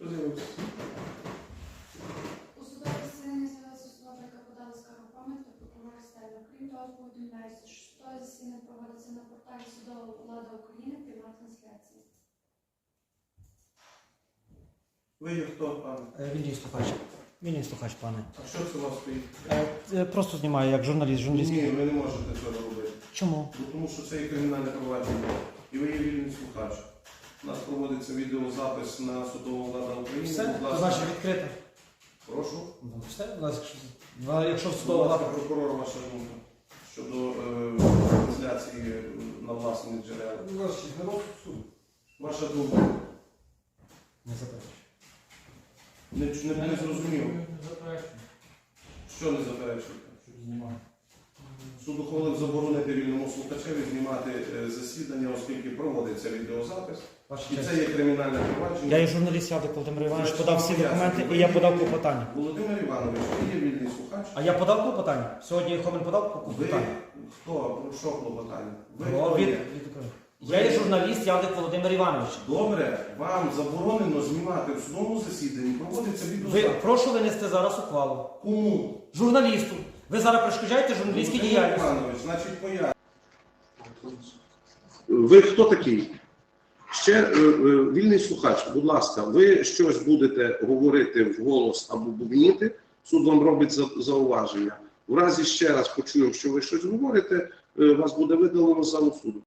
З'явився? У судове засідання з'явилася особа, яка подала скаргу Стельна. Крім того, повідомляється, що судове засідання проводиться на порталі судова влада України пряма. Ви є хто, пане? Вільний слухач. Слухач, пане. А що це у вас стоїть? Е, е, Просто знімаю як журналіст, Ні, ви не можете цього робити. Чому? Ну, тому що це є кримінальне провадження. І ви є вільний слухач. У нас проводиться відеозапис на судову владу України. Все, Будь то ласка, значить відкрите. прошу. Ну, Все, будь ласка, якщо- ну, якщо Будь судова ласка, влада. прокурор, ваша думка щодо е, трансляції е, на власних джерелах. Ваша думка. Не заперечую. Не, не, не зрозумів. Що не заперечуєте? Суд ухвалив заборонити вільному слухачеві знімати е, засідання, оскільки проводиться відеозапис. І це є кримінальне Я є журналіст Явдик Володимир Іванович, подав всі документи і я подав клопотання. Володимир Іванович, ви є вільний слухач. А я подав клопотання? Сьогодні Хомен подав Ви хто? Про що клопотання? Ви Про хто від- є? Я є журналіст Явдик Володимир Іванович. Добре, вам заборонено знімати в судовому засіданні, проводиться Ви, прошу винести зараз ухвалу. Кому? Журналісту. Ви зараз перешкоджаєте журналістській Володимир діяльності. Іванович, значить, моя. Ви хто такий? Ще е, е, вільний слухач, будь ласка, ви щось будете говорити в голос або бубніти, суд вам робить за- зауваження. В разі ще раз почуємо, що ви щось говорите, е, вас буде видалено з залу суду.